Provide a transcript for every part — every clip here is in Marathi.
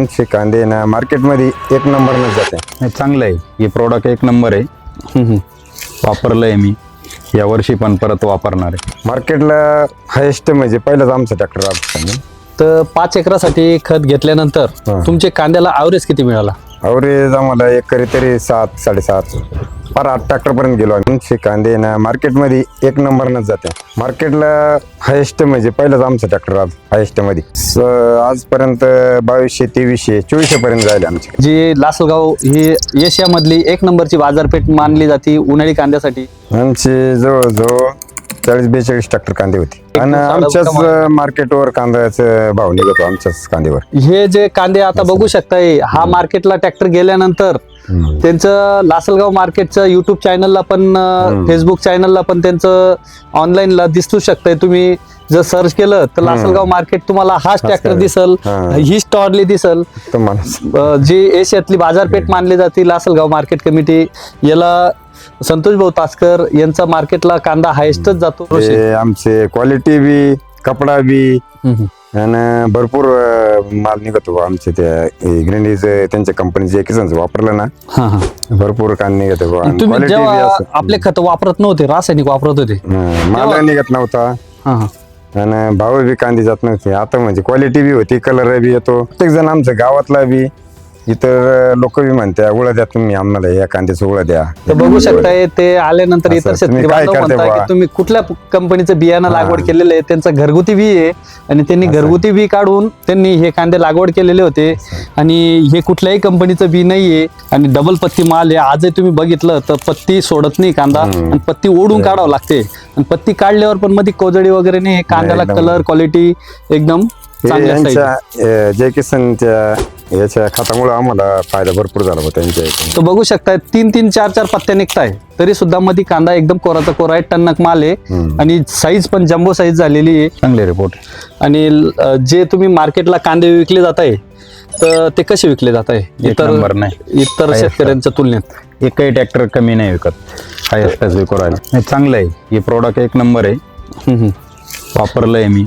दोनशे कांदे ना मार्केटमध्ये एक नंबरनच जाते. नाही चांगलं आहे. हे प्रोडक्ट एक नंबर आहे. वापरलं आहे मी. यावर्षी पण परत वापरणार आहे. मार्केटला हायेस्ट म्हणजे पहिलाच आमचा ट्रॅक्टर तर पाच एकरासाठी खत घेतल्यानंतर. तुमचे कांद्याला ॲव्हरेज किती मिळाला? अवरेज आम्हाला एकरी तरी सात साडेसात. फार आठ ट्रॅक्टर पर्यंत गेलो आम्ही. कांदे ना मार्केटमध्ये एक नंबरनच जाते. मार्केटला हायेस्ट म्हणजे पहिलाच आमचा ट्रॅक्टर राहतो हायेस्टमध्ये. स- आजपर्यंत बावीसशे तेवीसशे चोवीसशे पर्यंत जायला आमचे. जी लासलगाव ही एशियामधली एक नंबरची बाजारपेठ मानली जाते उन्हाळी कांद्यासाठी. आमचे जवळजवळ चाळीस बेचाळीस ट्रॅक्टर कांदे होते. आणि आमच्याच. मार्केटवर कांद्याचा भाव निघतो आमच्याच कांद्यावर हे जे कांदे आता बघू शकताय हा मार्केटला ट्रॅक्टर गेल्यानंतर त्यांचं लासलगाव मार्केटचं युट्यूब चॅनलला पण फेसबुक चॅनलला पण त्यांचं ऑनलाईनला दिसू शकतंय तुम्ही. जर सर्च केलं तर लासलगाव मार्केट तुम्हाला हाच ट्रॅक्टर. दिसल हा. स्टॉरली दिसल जी एशियातली बाजारपेठ मानली जाते लासलगाव मार्केट कमिटी याला संतोष भाऊ तासकर यांचा मार्केटला कांदा हायस्टच जातो आमचे क्वालिटी बी कपडा बी. आणि भरपूर माल निघतो आमचे त्या ग्रेंडीज त्यांच्या कंपनीचे किसनचं वापरलं ना. भरपूर कान निघत. आपले खत वापरत नव्हते रासायनिक वापरत होते माल निघत नव्हता. आणि भाव बी कांदी जात नव्हते. आता म्हणजे क्वालिटी बी होती कलर बी येतो. प्रत्येक जण आमचं गावातला बी इतर लोक बी म्हणते उळा द्या तुम्ही आम्हाला या कांद्याचं उळा द्या. तर बघू शकताय ते आल्यानंतर इतर असं, तुम्ही शेतकरी काय बांधव करते म्हणताय बुवा? की तुम्ही कुठल्या कंपनीचं बियाणं. लागवड केलेलं आहे त्यांचं घरगुती बी आहे आणि त्यांनी घरगुती बी काढून त्यांनी हे कांदे लागवड केलेले होते. आणि हे कुठल्याही कंपनीचं बी नाहीये आणि डबल पत्ती माल आहे. आजही तुम्ही बघितलं तर पत्ती सोडत नाही कांदा आणि पत्ती ओढून काढावं लागते. आणि पत्ती काढल्यावर पण मध्ये कोजडी वगैरे नाही हे कांद्याला एकदम. कलर क्वालिटी एकदम हे. यांच्या जय किसनच्या याच्या खतामुळे आम्हाला फायदा भरपूर झाला होता त्यांच्या इथून. तर बघू शकताय तीन तीन चार चार पत्त्या निघताय तरी सुद्धा मध्ये कांदा एकदम कोराचा कोरा आहे टन्नक माल आहे हम्म. आणि साईज पण जम्बो साईज झालेली आहे चांगले रिपोर्ट आणि अ, जे तुम्ही मार्केटला कांदे विकले जात आहे तर ते कसे विकले जात आहे? एक नंबर नाही. इतर. शेतकऱ्यांच्या तुलनेत. एकही ट्रॅक्टर कमी नाही विकत. हायस्टच विकू राहिला नाही चांगलं आहे. हे प्रोडक्ट एक नंबर आहे. हम्म, हम्म. वापरलं आहे मी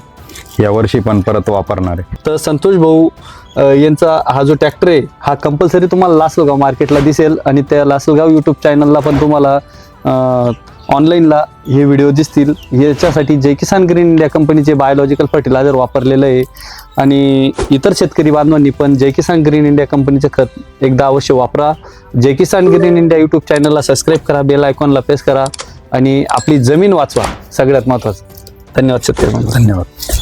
यावर्षी पण परत वापरणार आहे. तर संतोष भाऊ अ, यांचा हा जो ट्रॅक्टर आहे हा कंपल्सरी तुम्हाला लासलगाव मार्केटला दिसेल आणि त्या लासलगाव यूट्यूब चॅनलला पण तुम्हाला ऑनलाईनला हे व्हिडिओ दिसतील. याच्यासाठी जय किसान ग्रीन इंडिया कंपनीचे बायोलॉजिकल फर्टिलायझर वापरलेलं आहे आणि इतर शेतकरी बांधवांनी पण जय किसान ग्रीन इंडिया कंपनीचं खत एकदा अवश्य वापरा. Jai Kisan green India YouTube चॅनलला सबस्क्राईब करा बेल आयकॉनला प्रेस करा आणि आपली जमीन वाचवा. सगळ्यात महत्त्वाचं धन्यवाद शेतकरी धन्यवाद.